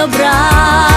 добра.